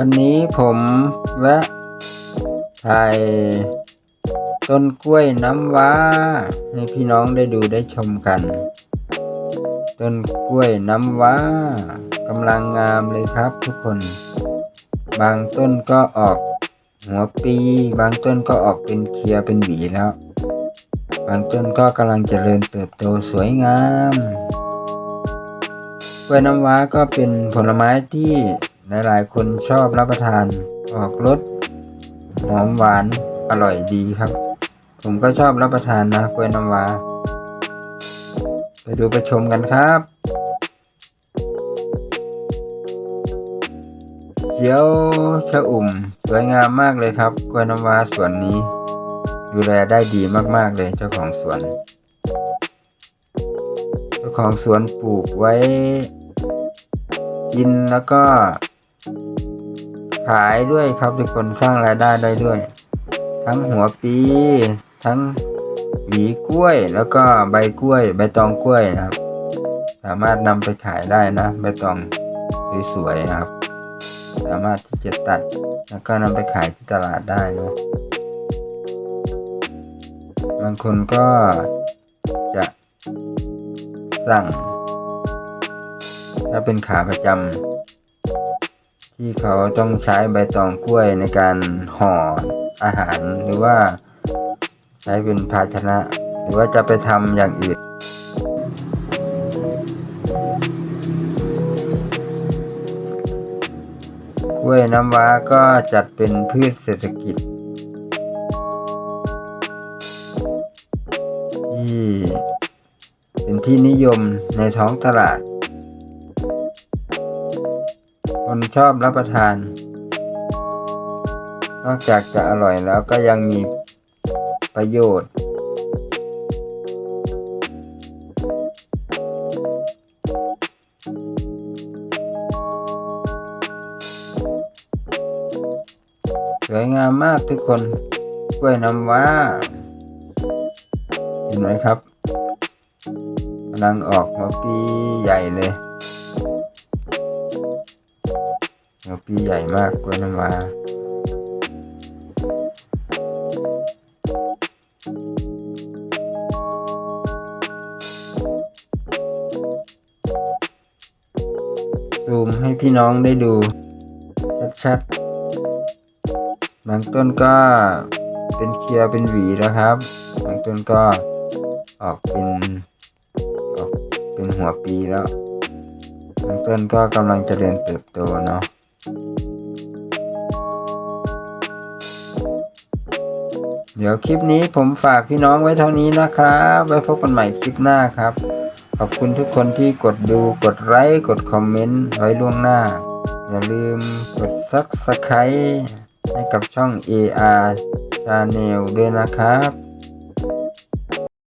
วันนี้ผมแวะถ่ายต้นกล้วยน้ำว้า ให้พี่น้องได้ดูได้ชมกัน ต้นกล้วยน้ำว้ากำลังงามเลยครับทุกคน บางต้นก็ออกหัวปี บางต้นก็ออกเป็นเคลียเป็นหวีแล้ว บางต้นก็กำลังเจริญเติบโตสวยงามกล้วยน้ำว้าก็เป็นผลไม้ที่ หลายๆ คนชอบรับประทานออกรสหอมหวานอร่อยดีครับ ผมก็ชอบรับประทานนะกล้วยน้ำว้าไปดูไปชมกันครับเขียวชะอุ่มสวยงามมากเลยครับกล้วยน้ำว้าสวนนี้ ดูแลได้ดีมากๆเลยเจ้าของสวน เจ้าของสวนปลูกไว้ กินแล้วก็ ขายด้วยครับทุกคนสร้างรายได้ได้ด้วย ทั้งหัวปี ทั้งหวีกล้วยแล้วก็ใบกล้วย ใบตองกล้วยนะครับ สามารถนำไปขายได้นะ ใบตองสวยๆนะครับ สามารถที่จะตัด แล้วก็นำไปขายที่ตลาดได้นะบางคนก็จะสั่ง ถ้าเป็นขาประจำ ที่เขาต้องใช้ใบตองกล้วยในการห่ออาหาร หรือว่าใช้เป็นภาชนะ หรือว่าจะไปทำอย่างอื่นกล้วยน้ำว้าก็จัดเป็นพืชเศรษฐกิจ ที่เป็นที่นิยมในท้องตลาด คนชอบรับประทาน นอกจากจะอร่อยแล้วก็ยังมีประโยชน์ สวยงามมากทุกคนกล้วยน้ำว้า เห็นไหมครับกำลังออกหัวปีใหญ่เลย หัวปีใหญ่มากกล้วยน้ำว้าซูมให้พี่น้องได้ดู ชัดๆ บางต้นก็เป็นเคลียร์เป็นหวีแล้วครับ บางต้นก็ออกเป็นออกเป็นหัวปีแล้วบางต้นก็กำลังจะเจริญเติบโตเนาะ เดี๋ยวคลิปนี้ผมฝากพี่น้องไว้เท่านี้นะครับ ไว้พบกันใหม่คลิปหน้าครับ ขอบคุณทุกคนที่กดดูกดไลค์กดคอมเมนต์ไว้ล่วงหน้า อย่าลืมกด Subscribe ให้กับช่อง AR Channel ด้วยนะครับ